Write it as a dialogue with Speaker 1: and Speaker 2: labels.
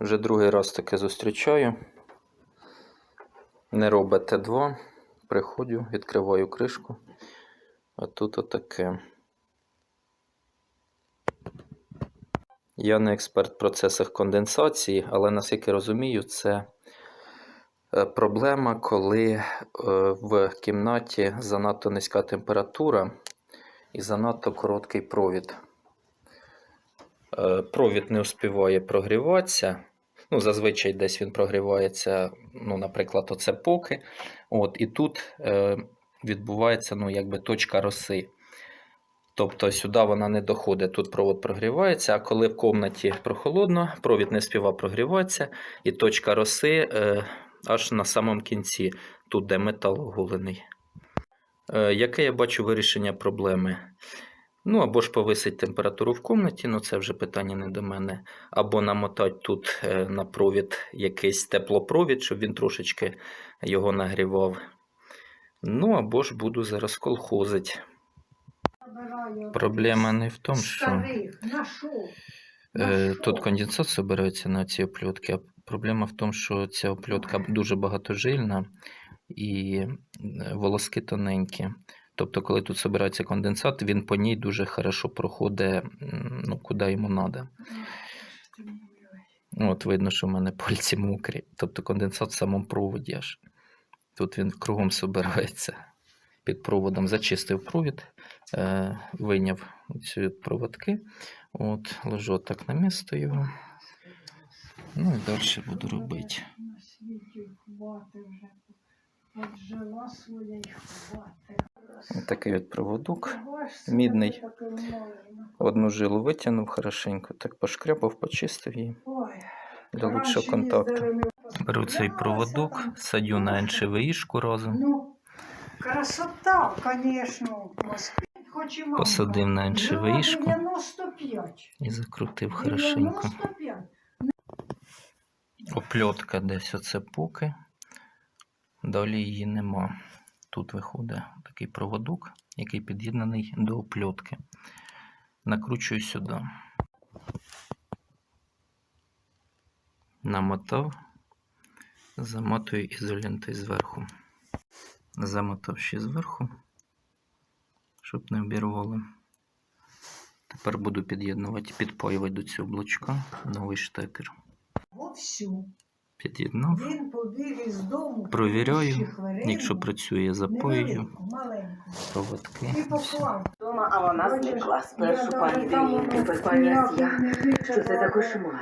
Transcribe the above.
Speaker 1: Вже другий раз таке зустрічаю. Не робить Т2. Приходжу, відкриваю кришку. А тут отаке. Я не експерт в процесах конденсації, але наскільки розумію, це е, проблема, коли е, в кімнаті занадто низька температура і занадто короткий провід. Е, Провід не успіває прогріватися. Ну, зазвичай десь він прогрівається, ну, наприклад, оце поки. От, і тут е, відбувається ну, якби точка роси. Тобто сюди вона не доходить, тут провод прогрівається, а коли в кімнаті прохолодно, провід не співа прогріватися, і точка роси е, аж на самому кінці, тут де метал оголений. Е, яке я бачу вирішення проблеми? Ну, або ж повисить температуру в кімнаті, ну це вже питання не до мене. Або намотати тут е, на провід якийсь теплопровід, щоб він трошечки його нагрівав. Ну, або ж буду зараз колхозить. Проблема не в тому, що е, тут конденсат збирається на ці опльотки, а проблема в тому, що ця опльотка дуже багатожильна і е, волоски тоненькі. Тобто, коли тут збирається конденсат, він по ній дуже хорошо проходить, ну, куди йому треба. От видно, що в мене пальці мокрі. Тобто конденсат в самому проводі аж. Тут він кругом собирається. Під проводом зачистив провід, е, вийняв ці проводки. От, ложу так на місто його. Ну і далі буду робити.
Speaker 2: От жила своя й хвати.
Speaker 1: Такий от проводок. Мідний. Одну жилу витягнув хорошенько, так пошкрябав, почистив її для лучшого контакту. Беру цей проводок, садю на НШВІшку разом.
Speaker 2: Ну, красота, звісно.
Speaker 1: Посадив на НШВІшку і закрутив хорошенько.
Speaker 2: 95.
Speaker 1: Опльотка десь оце поки. Далі її нема. Тут виходить такий проводок, який під'єднаний до опльотки. Накручую сюди. Намотав, замотую ізолентою зверху. Замотав ще зверху, щоб не обірвало. Тепер буду під'єднувати, підпаювати до цього блочка новий штекер.
Speaker 2: Вовсю.
Speaker 1: Під'єднав.
Speaker 2: Він побіг із дому.
Speaker 1: Провіряю, Якщо працює,
Speaker 2: маленьку.
Speaker 1: проводки.
Speaker 2: І поклав.
Speaker 3: Дома, а вона зникла спершу пані Девінки, тепер пані Асія. Що це за кошмар?